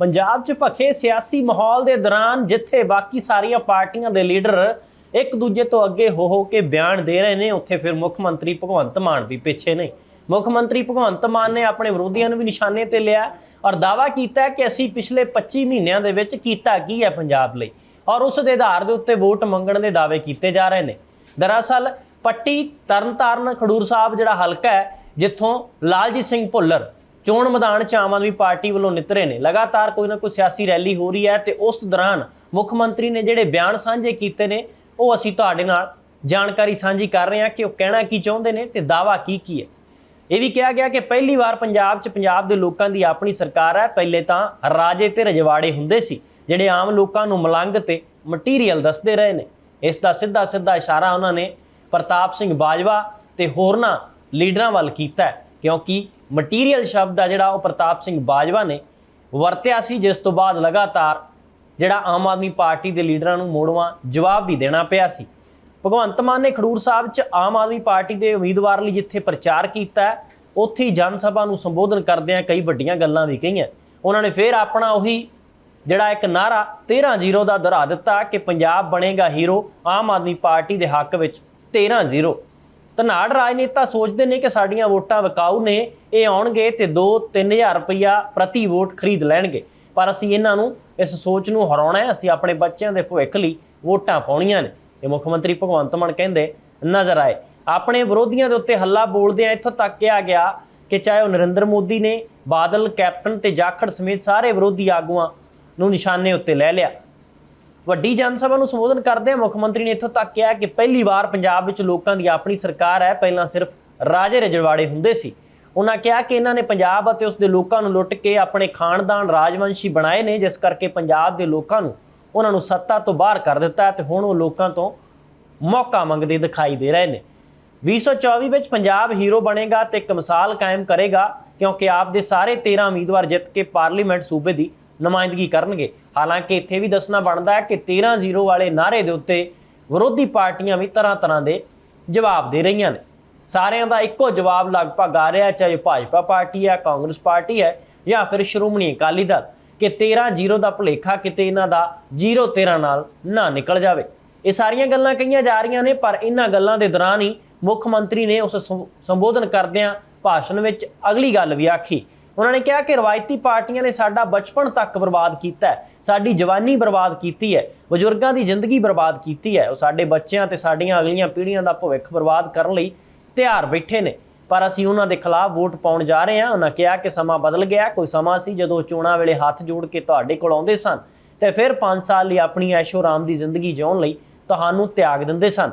ਪੰਜਾਬ 'ਚ ਭਖੇ ਸਿਆਸੀ ਮਾਹੌਲ ਦੇ ਦੌਰਾਨ ਜਿੱਥੇ ਬਾਕੀ ਸਾਰੀਆਂ ਪਾਰਟੀਆਂ ਦੇ ਲੀਡਰ ਇੱਕ ਦੂਜੇ ਤੋਂ ਅੱਗੇ ਹੋ ਹੋ ਕੇ ਬਿਆਨ ਦੇ ਰਹੇ ਨੇ, ਉੱਥੇ ਫਿਰ ਮੁੱਖ ਮੰਤਰੀ ਭਗਵੰਤ ਮਾਨ ਵੀ ਪਿੱਛੇ ਨਹੀਂ ਮੁੱਖ ਮੰਤਰੀ ਭਗਵੰਤ ਮਾਨ ਨੇ ਆਪਣੇ ਵਿਰੋਧੀਆਂ ਨੂੰ ਵੀ ਨਿਸ਼ਾਨੇ ਤੇ ਲਿਆ ਔਰ ਦਾਅਵਾ ਕੀਤਾ ਕਿ ਅਸੀਂ ਪਿਛਲੇ 25 ਮਹੀਨਿਆਂ ਦੇ ਵਿੱਚ ਕੀਤਾ ਕੀ ਹੈ ਪੰਜਾਬ ਲਈ ਔਰ ਉਸ ਦੇ ਆਧਾਰ ਦੇ ਉੱਤੇ ਵੋਟ ਮੰਗਣ ਦੇ ਦਾਅਵੇ ਕੀਤੇ ਜਾ ਰਹੇ ਨੇ। ਦਰਅਸਲ ਪੱਟੀ ਤਰਨਤਾਰਨ ਖਡੂਰ ਸਾਹਿਬ ਜਿਹੜਾ ਹਲਕਾ ਹੈ, ਜਿੱਥੋਂ ਲਾਲਜੀਤ ਸਿੰਘ ਭੁੱਲਰ ਚੋਣ ਮੈਦਾਨ 'ਚ ਆਮ ਆਦਮੀ ਪਾਰਟੀ ਵੱਲੋਂ ਨਿਤਰੇ ਨੇ। ਲਗਾਤਾਰ ਕੋਈ ਨਾ ਕੋਈ ਸਿਆਸੀ ਰੈਲੀ ਹੋ ਰਹੀ ਹੈ ਤੇ ਉਸ ਦੌਰਾਨ ਮੁੱਖ ਮੰਤਰੀ ਨੇ ਜਿਹੜੇ ਬਿਆਨ ਸਾਂਝੇ ਕੀਤੇ ਨੇ, ਉਹ ਅਸੀਂ ਤੁਹਾਡੇ ਨਾਲ ਜਾਣਕਾਰੀ ਸਾਂਝੀ ਕਰ ਰਹੇ ਹਾਂ ਕਿ ਉਹ ਕਹਿਣਾ ਕੀ ਚਾਹੁੰਦੇ ਨੇ ਤੇ ਦਾਵਾ ਕੀ ਕੀ ਹੈ। ਇਹ ਵੀ ਕਿਹਾ ਗਿਆ ਕਿ ਪਹਿਲੀ ਵਾਰ ਪੰਜਾਬ 'ਚ ਪੰਜਾਬ ਦੇ ਲੋਕਾਂ ਦੀ ਆਪਣੀ ਸਰਕਾਰ ਹੈ। ਪਹਿਲੇ ਤਾਂ ਰਾਜੇ ਤੇ ਰਜਵਾੜੇ ਹੁੰਦੇ ਸੀ, ਜਿਹੜੇ ਆਮ ਲੋਕਾਂ ਨੂੰ ਮਲੰਗ ਤੇ ਮਟੀਰੀਅਲ ਦੱਸਦੇ ਰਹੇ ਨੇ। ਇਸ ਦਾ ਸਿੱਧਾ ਸਿੱਧਾ ਇਸ਼ਾਰਾ ਉਹਨਾਂ ਨੇ ਪ੍ਰਤਾਪ ਸਿੰਘ ਬਾਜਵਾ ਤੇ ਹੋਰਨਾਂ ਲੀਡਰਾਂ ਵੱਲ ਕੀਤਾ ਕਿਉਂਕਿ ਮਟੀਰੀਅਲ ਸ਼ਬਦ ਆ ਜਿਹੜਾ ਉਹ ਪ੍ਰਤਾਪ ਸਿੰਘ ਬਾਜਵਾ ਨੇ ਵਰਤਿਆ ਸੀ, ਜਿਸ ਤੋਂ ਬਾਅਦ ਲਗਾਤਾਰ ਜਿਹੜਾ ਆਮ ਆਦਮੀ ਪਾਰਟੀ ਦੇ ਲੀਡਰਾਂ ਨੂੰ ਮੋੜਵਾਂ ਜਵਾਬ ਵੀ ਦੇਣਾ ਪਿਆ ਸੀ। ਭਗਵੰਤ ਮਾਨ ਨੇ ਖਡੂਰ ਸਾਹਿਬ 'ਚ ਆਮ ਆਦਮੀ ਪਾਰਟੀ ਦੇ ਉਮੀਦਵਾਰ ਲਈ ਜਿੱਥੇ ਪ੍ਰਚਾਰ ਕੀਤਾ ਉੱਥੇ ਹੀ ਜਨ ਸਭਾ ਨੂੰ ਸੰਬੋਧਨ ਕਰਦਿਆਂ ਕਈ ਵੱਡੀਆਂ ਗੱਲਾਂ ਵੀ ਕਹੀਆਂ। ਉਹਨਾਂ ਨੇ ਫਿਰ ਆਪਣਾ ਉਹੀ ਜਿਹੜਾ ਇੱਕ ਨਾਰਾ 13-0 ਦਾ ਦੁਹਰਾ ਦਿੱਤਾ ਕਿ ਪੰਜਾਬ ਬਣੇਗਾ ਹੀਰੋ, ਆਮ ਆਦਮੀ ਪਾਰਟੀ ਦੇ ਹੱਕ ਵਿੱਚ 13-0 ਧਨਾੜ ਰਾਜਨੇਤਾ ਸੋਚਦੇ ਨੇ ਕਿ ਸਾਡੀਆਂ ਵੋਟਾਂ ਵਿਕਾਊ ਨੇ, ਇਹ ਆਉਣਗੇ ਤੇ 2-3000 ਰੁਪਇਆ ਪ੍ਰਤੀ ਵੋਟ ਖਰੀਦ ਲੈਣਗੇ। ਪਰ ਅਸੀਂ ਇਹਨਾਂ ਨੂੰ ਇਸ ਸੋਚ ਨੂੰ ਹਰਾਉਣਾ ਹੈ, ਅਸੀਂ ਆਪਣੇ ਬੱਚਿਆਂ ਦੇ ਭਵਿੱਖ ਲਈ ਵੋਟਾਂ ਪਾਉਣੀਆਂ ਨੇ। ਇਹ ਮੁੱਖ ਮੰਤਰੀ ਭਗਵੰਤ ਮਾਨ ਕਹਿੰਦੇ, ਨਜ਼ਰ ਆਏ। ਆਪਣੇ ਵਿਰੋਧੀਆਂ ਦੇ ਉੱਤੇ ਹੱਲਾ ਬੋਲਦੇ ਆ ਇੱਥੋਂ ਤੱਕ ਕਿਹਾ ਗਿਆ ਕਿ ਚਾਹੇ ਉਹ ਨਰਿੰਦਰ ਮੋਦੀ ਨੇ, ਬਾਦਲ, ਕੈਪਟਨ ਤੇ ਜਾਖੜ ਸਮੇਤ ਸਾਰੇ ਵਿਰੋਧੀ ਆਗੂਆਂ ਨੂੰ ਨਿਸ਼ਾਨੇ ਉੱਤੇ ਲੈ ਲਿਆ। ਵੱਡੀ ਜਨ ਸਭਾ ਨੂੰ ਸੰਬੋਧਨ ਕਰਦੇ ਮੁੱਖ ਮੰਤਰੀ ਨੇ ਇੱਥੋਂ ਤੱਕ ਕਿਹਾ ਕਿ ਪਹਿਲੀ ਵਾਰ ਪੰਜਾਬ ਵਿੱਚ ਲੋਕਾਂ ਦੀ ਆਪਣੀ ਸਰਕਾਰ ਹੈ, ਪਹਿਲਾਂ ਸਿਰਫ ਰਾਜੇ ਰਜਵਾੜੇ ਹੁੰਦੇ ਸੀ। ਉਹਨਾਂ ਕਿਹਾ ਕਿ ਇਹਨਾਂ ਨੇ ਪੰਜਾਬ ਅਤੇ ਉਸ ਦੇ ਲੋਕਾਂ ਨੂੰ ਲੁੱਟ ਕੇ ਆਪਣੇ ਖਾਨਦਾਨ ਰਾਜਵੰਸ਼ੀ ਬਣਾਏ ਨੇ, ਜਿਸ ਕਰਕੇ ਪੰਜਾਬ ਦੇ ਲੋਕਾਂ ਨੂੰ ਉਹਨਾਂ ਨੂੰ ਸੱਤਾ ਤੋਂ ਬਾਹਰ ਕਰ ਦਿੱਤਾ ਹੈ ਤੇ ਹੁਣ ਉਹ ਲੋਕਾਂ ਤੋਂ ਮੌਕਾ ਮੰਗਦੇ ਦਿਖਾਈ ਦੇ ਰਹੇ ਨੇ। 2024 ਵਿੱਚ ਪੰਜਾਬ ਹੀਰੋ ਬਣੇਗਾ ਤੇ ਇੱਕ ਮਿਸਾਲ ਕਾਇਮ ਕਰੇਗਾ, ਕਿਉਂਕਿ ਆਪ ਦੇ ਸਾਰੇ 13 ਉਮੀਦਵਾਰ ਜਿੱਤ ਕੇ ਪਾਰਲੀਮੈਂਟ ਸੂਬੇ ਦੀ ਨੁਮਾਇੰਦਗੀ ਕਰਨਗੇ। ਹਾਲਾਂਕਿ ਇੱਥੇ ਵੀ ਦੱਸਣਾ ਬਣਦਾ ਹੈ ਕਿ 13-0 ਵਾਲੇ ਨਾਰੇ ਦੇ ਉੱਤੇ ਵਿਰੋਧੀ ਪਾਰਟੀਆਂ ਵੀ ਤਰ੍ਹਾਂ ਤਰ੍ਹਾਂ ਦੇ ਜਵਾਬ ਦੇ ਰਹੀਆਂ ਨੇ। ਸਾਰਿਆਂ ਦਾ ਇੱਕੋ ਜਵਾਬ ਲਗਭਗ ਆ ਰਿਹਾ ਚਾਹੇ ਭਾਜਪਾ ਪਾਰਟੀ ਹੈ, ਕਾਂਗਰਸ ਪਾਰਟੀ ਹੈ ਜਾਂ ਫਿਰ ਸ਼੍ਰੋਮਣੀ ਅਕਾਲੀ ਦਲ, ਕਿ 13-0 ਦਾ ਭੁਲੇਖਾ ਕਿਤੇ ਇਹਨਾਂ ਦਾ 0-13 ਨਾਲ ਨਾ ਨਿਕਲ ਜਾਵੇ। ਇਹ ਸਾਰੀਆਂ ਗੱਲਾਂ ਕਹੀਆਂ ਜਾ ਰਹੀਆਂ ਨੇ, ਪਰ ਇਹਨਾਂ ਗੱਲਾਂ ਦੇ ਦੌਰਾਨ ਹੀ ਮੁੱਖ ਮੰਤਰੀ ਨੇ ਉਸ ਸੰਬੋਧਨ ਕਰਦਿਆਂ ਭਾਸ਼ਣ ਵਿੱਚ ਅਗਲੀ ਗੱਲ ਵੀ ਆਖੀ। ਉਹਨਾਂ ਨੇ ਕਿਹਾ ਕਿ ਰਵਾਇਤੀ ਪਾਰਟੀਆਂ ਨੇ ਸਾਡਾ ਬਚਪਨ ਤੱਕ ਬਰਬਾਦ ਕੀਤਾ ਹੈ, ਸਾਡੀ ਜਵਾਨੀ ਬਰਬਾਦ ਕੀਤੀ ਹੈ, ਬਜ਼ੁਰਗਾਂ ਦੀ ਜ਼ਿੰਦਗੀ ਬਰਬਾਦ ਕੀਤੀ ਹੈ, ਉਹ ਸਾਡੇ ਬੱਚਿਆਂ ਤੇ ਸਾਡੀਆਂ ਅਗਲੀਆਂ ਪੀੜ੍ਹੀਆਂ ਦਾ ਭਵਿੱਖ ਬਰਬਾਦ ਕਰਨ ਲਈ ਤਿਆਰ ਬੈਠੇ ਨੇ। ਪਰ ਅਸੀਂ ਉਹਨਾਂ ਦੇ ਖਿਲਾਫ ਵੋਟ ਪਾਉਣ ਜਾ ਰਹੇ ਹਾਂ। ਉਹਨਾਂ ਕਿਹਾ ਕਿ ਸਮਾਂ ਬਦਲ ਗਿਆ, ਕੋਈ ਸਮਾਂ ਸੀ ਜਦੋਂ ਚੋਣਾਂ ਵੇਲੇ ਹੱਥ ਜੋੜ ਕੇ ਤੁਹਾਡੇ ਕੋਲ ਆਉਂਦੇ ਸਨ ਤੇ ਫਿਰ 5 ਸਾਲ ਲਈ ਆਪਣੀ ਐਸ਼ੋ ਆਰਾਮ ਦੀ ਜ਼ਿੰਦਗੀ ਜਿਉਣ ਲਈ ਤੁਹਾਨੂੰ ਤਿਆਗ ਦਿੰਦੇ ਸਨ।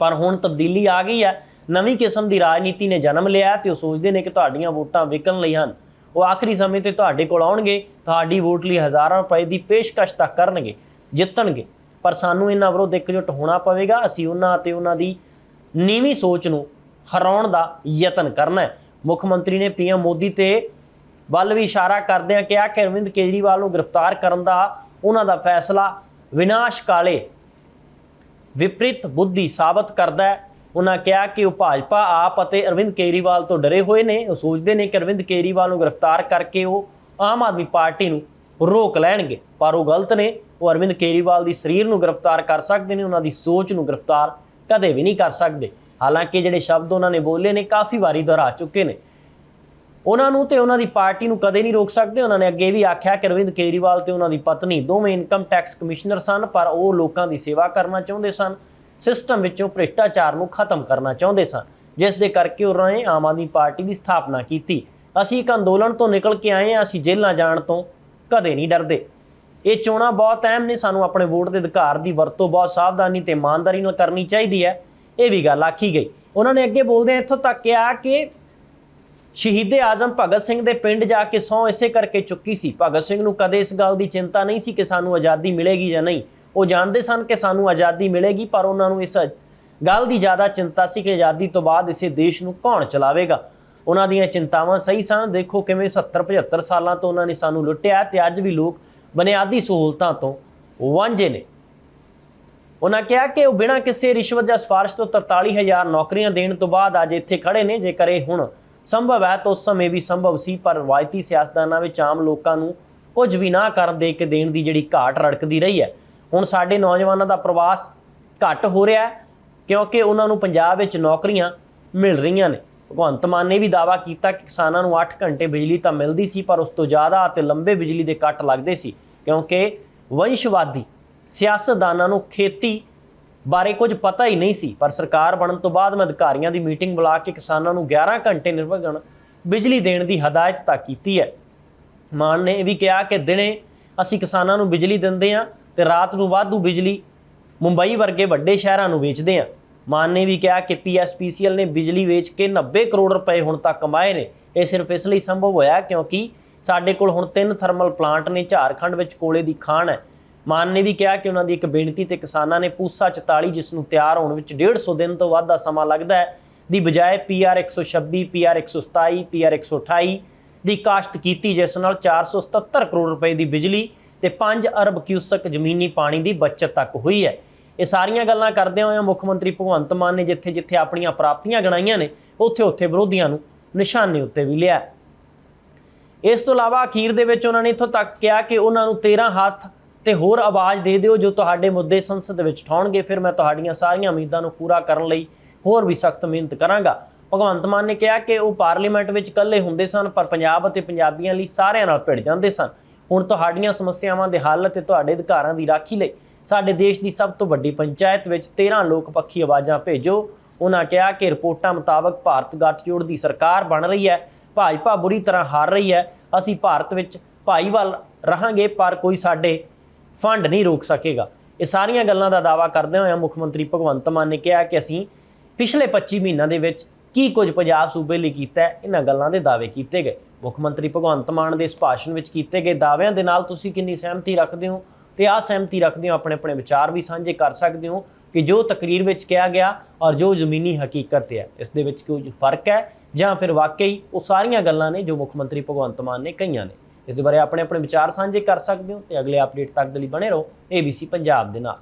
ਪਰ ਹੁਣ ਤਬਦੀਲੀ ਆ ਗਈ ਹੈ। ਨਵੀਂ ਕਿਸਮ ਦੀ ਰਾਜਨੀਤੀ ਨੇ ਜਨਮ ਲਿਆ ਹੈ ਤੇ ਉਹ ਸੋਚਦੇ ਨੇ ਕਿ ਤੁਹਾਡੀਆਂ ਵੋਟਾਂ ਵਿਕਣ ਲਈ ਹਨ। ਉਹ ਆਖਰੀ ਸਮੇਂ ਤੇ ਤੁਹਾਡੇ ਕੋਲ ਆਉਣਗੇ, ਤੁਹਾਡੀ ਵੋਟ ਲਈ ਹਜ਼ਾਰਾਂ ਰੁਪਏ ਦੀ ਪੇਸ਼ਕਸ਼ ਤੱਕ ਕਰਨਗੇ, ਜਿੱਤਣਗੇ। ਪਰ ਸਾਨੂੰ ਇਹਨਾਂ ਵਿਰੁੱਧ ਇਕਜੁੱਟ ਹੋਣਾ ਪਵੇਗਾ। ਅਸੀਂ ਉਹਨਾਂ ਤੇ ਉਹਨਾਂ ਦੀ ਨੀਵੀਂ ਸੋਚ ਨੂੰ ਹਰਾਉਣ ਦਾ ਯਤਨ ਕਰਨਾ ਹੈ। ਮੁੱਖ ਮੰਤਰੀ ਨੇ ਪੀਐਮ ਮੋਦੀ ਤੇ ਵੱਲ ਵੀ ਇਸ਼ਾਰਾ ਕਰਦਿਆਂ ਕਿਹਾ ਕਿ ਅਰਵਿੰਦ ਕੇਜਰੀਵਾਲ ਨੂੰ ਗ੍ਰਿਫਤਾਰ ਕਰਨ ਦਾ ਉਹਨਾਂ ਦਾ ਫੈਸਲਾ ਵਿਨਾਸ਼ ਕਾਲੇ ਵਿਪਰੀਤ ਬੁੱਧੀ ਸਾਬਤ ਕਰਦਾ ਹੈ। ਉਹਨਾਂ ਕਿਹਾ ਕਿ ਉਹ ਭਾਜਪਾ, ਆਪ ਅਤੇ ਅਰਵਿੰਦ ਕੇਜਰੀਵਾਲ ਤੋਂ ਡਰੇ ਹੋਏ ਨੇ। ਉਹ ਸੋਚਦੇ ਨੇ ਕਿ ਅਰਵਿੰਦ ਕੇਜਰੀਵਾਲ ਨੂੰ ਗ੍ਰਿਫਤਾਰ ਕਰਕੇ ਉਹ ਆਮ ਆਦਮੀ ਪਾਰਟੀ ਨੂੰ ਰੋਕ ਲੈਣਗੇ। ਪਰ ਉਹ ਗਲਤ ਨੇ। ਉਹ ਅਰਵਿੰਦ ਕੇਜਰੀਵਾਲ ਦੀ ਸਰੀਰ ਨੂੰ ਗ੍ਰਿਫਤਾਰ ਕਰ ਸਕਦੇ ਨੇ। ਉਹਨਾਂ ਦੀ ਸੋਚ ਨੂੰ ਗ੍ਰਿਫਤਾਰ ਕਦੇ ਵੀ ਨਹੀਂ ਕਰ ਸਕਦੇ। ਹਾਲਾਂਕਿ ਜਿਹੜੇ ਸ਼ਬਦ ਉਹਨਾਂ ਨੇ ਬੋਲੇ ਨੇ, ਕਾਫੀ ਵਾਰੀ ਦੁਹਰਾ ਚੁੱਕੇ ਨੇ। ਉਹਨਾਂ ਨੂੰ ਤੇ ਉਹਨਾਂ ਦੀ ਪਾਰਟੀ ਨੂੰ ਕਦੇ ਨਹੀਂ ਰੋਕ ਸਕਦੇ। ਉਹਨਾਂ ਨੇ ਅੱਗੇ ਵੀ ਆਖਿਆ ਕਿ ਅਰਵਿੰਦ ਕੇਜਰੀਵਾਲ ਤੇ ਉਹਨਾਂ ਦੀ ਪਤਨੀ ਦੋਵੇਂ ਇਨਕਮ ਟੈਕਸ ਕਮਿਸ਼ਨਰ ਸਨ, ਪਰ ਉਹ ਲੋਕਾਂ ਦੀ ਸੇਵਾ ਕਰਨਾ ਚਾਹੁੰਦੇ ਸਨ। ਸਿਸਟਮ ਵਿੱਚੋਂ ਭ੍ਰਿਸ਼ਟਾਚਾਰ ਨੂੰ ਖਤਮ ਕਰਨਾ ਚਾਹੁੰਦੇ ਸਨ, ਜਿਸ ਦੇ ਕਰਕੇ ਉਹਨਾਂ ਨੇ ਆਮ ਆਦਮੀ ਪਾਰਟੀ ਦੀ ਸਥਾਪਨਾ ਕੀਤੀ। ਅਸੀਂ ਇੱਕ ਅੰਦੋਲਨ ਤੋਂ ਨਿਕਲ ਕੇ ਆਏ ਹਾਂ, ਅਸੀਂ ਜੇਲ੍ਹਾਂ ਜਾਣ ਤੋਂ ਕਦੇ ਨਹੀਂ ਡਰਦੇ। ਇਹ ਚੋਣਾਂ ਬਹੁਤ ਅਹਿਮ ਨੇ, ਸਾਨੂੰ ਆਪਣੇ ਵੋਟ ਦੇ ਅਧਿਕਾਰ ਦੀ ਵਰਤੋਂ ਬਹੁਤ ਸਾਵਧਾਨੀ ਤੇ ਇਮਾਨਦਾਰੀ ਨਾਲ ਕਰਨੀ ਚਾਹੀਦੀ ਹੈ, ਇਹ ਵੀ ਗੱਲ ਆਖੀ ਗਈ। ਉਹਨਾਂ ਨੇ ਅੱਗੇ ਬੋਲਦੇ ਇੱਥੋਂ ਤੱਕ ਕਿਹਾ ਕਿ ਸ਼ਹੀਦੇ ਆਜ਼ਮ ਭਗਤ ਸਿੰਘ ਦੇ ਪਿੰਡ ਜਾ ਕੇ ਸਹੁੰ ਇਸੇ ਕਰਕੇ ਚੁੱਕੀ ਸੀ। ਭਗਤ ਸਿੰਘ ਨੂੰ ਕਦੇ ਇਸ ਗੱਲ ਦੀ ਚਿੰਤਾ ਨਹੀਂ ਸੀ ਕਿ ਸਾਨੂੰ ਆਜ਼ਾਦੀ ਮਿਲੇਗੀ ਜਾਂ ਨਹੀਂ। ਉਹ ਜਾਣਦੇ ਸਨ ਕਿ ਸਾਨੂੰ ਆਜ਼ਾਦੀ ਮਿਲੇਗੀ, ਪਰ ਉਹਨਾਂ ਨੂੰ ਇਸ ਗੱਲ ਦੀ ਜ਼ਿਆਦਾ ਚਿੰਤਾ ਸੀ ਕਿ ਆਜ਼ਾਦੀ ਤੋਂ ਬਾਅਦ ਇਸੇ ਦੇਸ਼ ਨੂੰ ਕੌਣ ਚਲਾਵੇਗਾ। ਉਹਨਾਂ ਦੀਆਂ ਚਿੰਤਾਵਾਂ ਸਹੀ ਸਨ। ਦੇਖੋ ਕਿਵੇਂ 70 75 ਸਾਲਾਂ ਤੋਂ ਉਹਨਾਂ ਨੇ ਸਾਨੂੰ ਲੁੱਟਿਆ ਤੇ ਅੱਜ ਵੀ ਲੋਕ ਬੁਨਿਆਦੀ ਸਹੂਲਤਾਂ ਤੋਂ ਵਾਂਝੇ ਨੇ। ਉਹਨਾਂ ਕਿਹਾ ਕਿ ਉਹ ਬਿਨਾਂ ਕਿਸੇ ਰਿਸ਼ਵਤ ਜਾਂ ਸਿਫਾਰਿਸ਼ ਤੋਂ 43000 ਨੌਕਰੀਆਂ ਦੇਣ ਤੋਂ ਬਾਅਦ ਅੱਜ ਇੱਥੇ ਖੜੇ ਨੇ। ਜੇਕਰ ਇਹ ਹੁਣ ਸੰਭਵ ਹੈ ਤਾਂ ਉਸ ਸਮੇਂ ਵੀ ਸੰਭਵ ਸੀ, ਪਰ ਰਵਾਇਤੀ ਸਿਆਸਤਦਾਨਾਂ ਵਿੱਚ ਆਮ ਲੋਕਾਂ ਨੂੰ ਕੁਝ ਵੀ ਨਾ ਕਰਨ ਦੇ ਕੇ ਦੇਣ ਦੀ ਜਿਹੜੀ ਘਾਟ ਰੜਕਦੀ ਰਹੀ ਹੈ। ਹੁਣ ਸਾਡੇ ਨੌਜਵਾਨਾਂ ਦਾ ਪ੍ਰਵਾਸ ਘੱਟ ਹੋ ਰਿਹਾ ਹੈ, ਕਿਉਂਕਿ ਉਹਨਾਂ ਨੂੰ ਪੰਜਾਬ ਵਿੱਚ ਨੌਕਰੀਆਂ ਮਿਲ ਰਹੀਆਂ ਨੇ। ਭਗਵੰਤ ਮਾਨ ਨੇ ਵੀ ਦਾਅਵਾ ਕੀਤਾ ਕਿ ਕਿਸਾਨਾਂ ਨੂੰ 8 ਘੰਟੇ ਬਿਜਲੀ ਤਾਂ ਮਿਲਦੀ ਸੀ, ਪਰ ਉਸ ਤੋਂ ਜ਼ਿਆਦਾ ਅਤੇ ਲੰਬੇ ਬਿਜਲੀ ਦੇ ਕੱਟ ਲੱਗਦੇ ਸੀ, ਕਿਉਂਕਿ ਵੰਸ਼ਵਾਦੀ ਸਿਆਸਤਦਾਨਾਂ ਨੂੰ ਖੇਤੀ ਬਾਰੇ ਕੁਝ ਪਤਾ ਹੀ ਨਹੀਂ ਸੀ। ਪਰ ਸਰਕਾਰ ਬਣਨ ਤੋਂ ਬਾਅਦ ਮੈਂ ਅਧਿਕਾਰੀਆਂ ਦੀ ਮੀਟਿੰਗ ਬੁਲਾ ਕੇ ਕਿਸਾਨਾਂ ਨੂੰ 11 ਘੰਟੇ ਨਿਰਵਗਣ ਬਿਜਲੀ ਦੇਣ ਦੀ ਹਦਾਇਤ ਤਾਂ ਕੀਤੀ ਹੈ। ਮਾਨ ਨੇ ਇਹ ਵੀ ਕਿਹਾ ਕਿ ਦਿਨੇ ਅਸੀਂ ਕਿਸਾਨਾਂ ਨੂੰ ਬਿਜਲੀ ਦਿੰਦੇ ਹਾਂ ਤੇ ਰਾਤ ਨੂੰ ਵਾਧੂ ਬਿਜਲੀ ਮੁੰਬਈ ਵਰਗੇ ਵੱਡੇ ਸ਼ਹਿਰਾਂ ਨੂੰ ਵੇਚਦੇ ਹਾਂ ਮਾਨ ਨੇ ਵੀ ਕਿਹਾ ਕਿ ਪੀਐਸਪੀਸੀਐਲ ਨੇ ਬਿਜਲੀ ਵੇਚ ਕੇ 90 ਕਰੋੜ ਰੁਪਏ ਹੁਣ ਤੱਕ ਕਮਾਏ ਨੇ। ਇਹ ਸਿਰਫ ਇਸ ਲਈ ਸੰਭਵ ਹੋਇਆ ਕਿਉਂਕਿ ਸਾਡੇ ਕੋਲ ਹੁਣ ਤਿੰਨ ਥਰਮਲ ਪਲਾਂਟ ਨੇ, ਝਾਰਖੰਡ ਵਿੱਚ ਕੋਲੇ ਦੀ ਖਾਣ ਹੈ। ਮਾਨ ਨੇ ਵੀ ਕਿਹਾ ਕਿ ਉਹਨਾਂ ਦੀ ਇੱਕ ਬੇਨਤੀ ਤੇ ਕਿਸਾਨਾਂ ਨੇ ਪੂਸਾ 44 ਜਿਸ ਨੂੰ ਤਿਆਰ ਹੋਣ ਵਿੱਚ 150 ਦਿਨ ਤੋਂ ਵੱਧ ਦਾ ਸਮਾਂ ਲੱਗਦਾ ਹੈ, ਦੀ ਬਜਾਏ ਪੀਆਰ 126 ਪੀਆਰ 127 ਪੀਆਰ 128 ਦੀ ਕਾਸ਼ਤ ਕੀਤੀ, ਜਿਸ ਨਾਲ 477 ਕਰੋੜ ਰੁਪਏ ਦੀ ਬਿਜਲੀ ਤੇ 5 ਅਰਬ ਕਿਊਸਕ ਜ਼ਮੀਨੀ ਪਾਣੀ ਦੀ ਬਚਤ ਤੱਕ ਹੋਈ ਹੈ। ਇਹ ਸਾਰੀਆਂ ਗੱਲਾਂ ਕਰਦਿਆਂ ਹੋਇਆਂ ਮੁੱਖ ਮੰਤਰੀ ਭਗਵੰਤ ਮਾਨ ਨੇ ਜਿੱਥੇ-ਜਿੱਥੇ ਆਪਣੀਆਂ ਪ੍ਰਾਪਤੀਆਂ ਗਣਾਈਆਂ ਨੇ, ਉੱਥੇ-ਉੱਥੇ ਵਿਰੋਧੀਆਂ ਨੂੰ ਨਿਸ਼ਾਨੇ ਉੱਤੇ ਵੀ ਲਿਆ। ਇਸ ਤੋਂ ਇਲਾਵਾ ਅਖੀਰ ਦੇ ਵਿੱਚ ਉਹਨਾਂ ਨੇ ਇੱਥੋਂ ਤੱਕ ਕਿਹਾ ਕਿ ਉਹਨਾਂ ਨੂੰ 13 ਹੱਥ ਤੇ ਹੋਰ ਆਵਾਜ਼ ਦੇ ਦਿਓ ਜੋ ਤੁਹਾਡੇ ਮੁੱਦੇ ਸੰਸਦ ਵਿੱਚ ਉਠਾਉਣਗੇ ਫਿਰ ਮੈਂ ਤੁਹਾਡੀਆਂ ਸਾਰੀਆਂ ਉਮੀਦਾਂ ਨੂੰ ਪੂਰਾ ਕਰਨ ਲਈ ਹੋਰ ਵੀ ਸਖਤ ਮਿਹਨਤ ਕਰਾਂਗਾ। ਭਗਵੰਤ ਮਾਨ ਨੇ ਕਿਹਾ ਕਿ ਉਹ ਪਾਰਲੀਮੈਂਟ ਵਿੱਚ ਇਕੱਲੇ ਹੁੰਦੇ ਸਨ, ਪਰ ਪੰਜਾਬ ਅਤੇ ਪੰਜਾਬੀਆਂ ਲਈ ਸਾਰਿਆਂ ਨਾਲ ਭਿੜ ਜਾਂਦੇ ਸਨ। ਹੁਣ ਤੁਹਾਡੀਆਂ ਸਮੱਸਿਆਵਾਂ ਦੇ ਹੱਲ ਅਤੇ ਤੁਹਾਡੇ ਅਧਿਕਾਰਾਂ ਦੀ ਰਾਖੀ ਲਈ ਸਾਡੇ ਦੇਸ਼ ਦੀ ਸਭ ਤੋਂ ਵੱਡੀ ਪੰਚਾਇਤ ਵਿੱਚ 13 ਲੋਕ ਪੱਖੀ ਆਵਾਜ਼ਾਂ ਭੇਜੋ। ਉਹਨਾਂ ਕਿਹਾ ਕਿ ਰਿਪੋਰਟਾਂ ਮੁਤਾਬਕ ਭਾਰਤ ਗੱਠਜੋੜ ਦੀ ਸਰਕਾਰ ਬਣ ਰਹੀ ਹੈ, ਭਾਜਪਾ ਬੁਰੀ ਤਰ੍ਹਾਂ ਹਾਰ ਰਹੀ ਹੈ। ਅਸੀਂ ਭਾਰਤ ਵਿੱਚ ਭਾਈਵਾਲ ਰਹਾਂਗੇ, ਪਰ ਕੋਈ ਸਾਡੇ ਫੰਡ ਨਹੀਂ ਰੋਕ ਸਕੇਗਾ। ਇਹ ਸਾਰੀਆਂ ਗੱਲਾਂ ਦਾ ਦਾਵਾ ਕਰਦੇ ਹੋਏ ਮੁੱਖ ਮੰਤਰੀ ਭਗਵੰਤ ਮਾਨ ਨੇ ਕਿਹਾ ਕਿ ਅਸੀਂ ਪਿਛਲੇ 25 ਮਹੀਨਿਆਂ ਦੇ ਵਿੱਚ ਕੀ ਕੁਝ ਪੰਜਾਬ ਸੂਬੇ ਲਈ ਕੀਤਾ ਇਹਨਾਂ ਗੱਲਾਂ ਦੇ ਦਾਅਵੇ ਕੀਤੇ ਗਏ। ਮੁੱਖ ਮੰਤਰੀ ਭਗਵੰਤ ਮਾਨ ਦੇ ਇਸ ਭਾਸ਼ਣ ਵਿੱਚ ਕੀਤੇ ਗਏ ਦਾਅਵਿਆਂ ਦੇ ਨਾਲ ਤੁਸੀਂ ਕਿੰਨੀ ਸਹਿਮਤੀ ਰੱਖਦੇ ਹੋ? ਤੇ ਆ ਸਹਿਮਤੀ ਰੱਖਦੇ ਹੋ ਆਪਣੇ ਆਪਣੇ ਵਿਚਾਰ ਵੀ ਸਾਂਝੇ ਕਰ ਸਕਦੇ ਹੋ ਕਿ ਜੋ ਤਕਰੀਰ ਵਿੱਚ ਕਿਹਾ ਗਿਆ ਔਰ ਜੋ ਜ਼ਮੀਨੀ ਹਕੀਕਤ ਹੈ, ਇਸ ਦੇ ਵਿੱਚ ਕੋਈ ਫ਼ਰਕ ਹੈ? ਜਾਂ ਫਿਰ ਵਾਕਈ ਉਹ ਸਾਰੀਆਂ ਗੱਲਾਂ ਨੇ ਜੋ ਮੁੱਖ ਮੰਤਰੀ ਭਗਵੰਤ ਮਾਨ ਨੇ ਕਹੀਆਂ ਨੇ। ਇਸ ਦੇ ਬਾਰੇ ਆਪਣੇ ਆਪਣੇ ਵਿਚਾਰ ਸਾਂਝੇ ਕਰ ਸਕਦੇ ਹੋ ਤੇ ਅਗਲੇ ਅਪਡੇਟ ਤੱਕ ਦੇ ਲਈ ਬਣੇ ਰਹੋ ABC ਪੰਜਾਬ ਦੇ ਨਾਲ।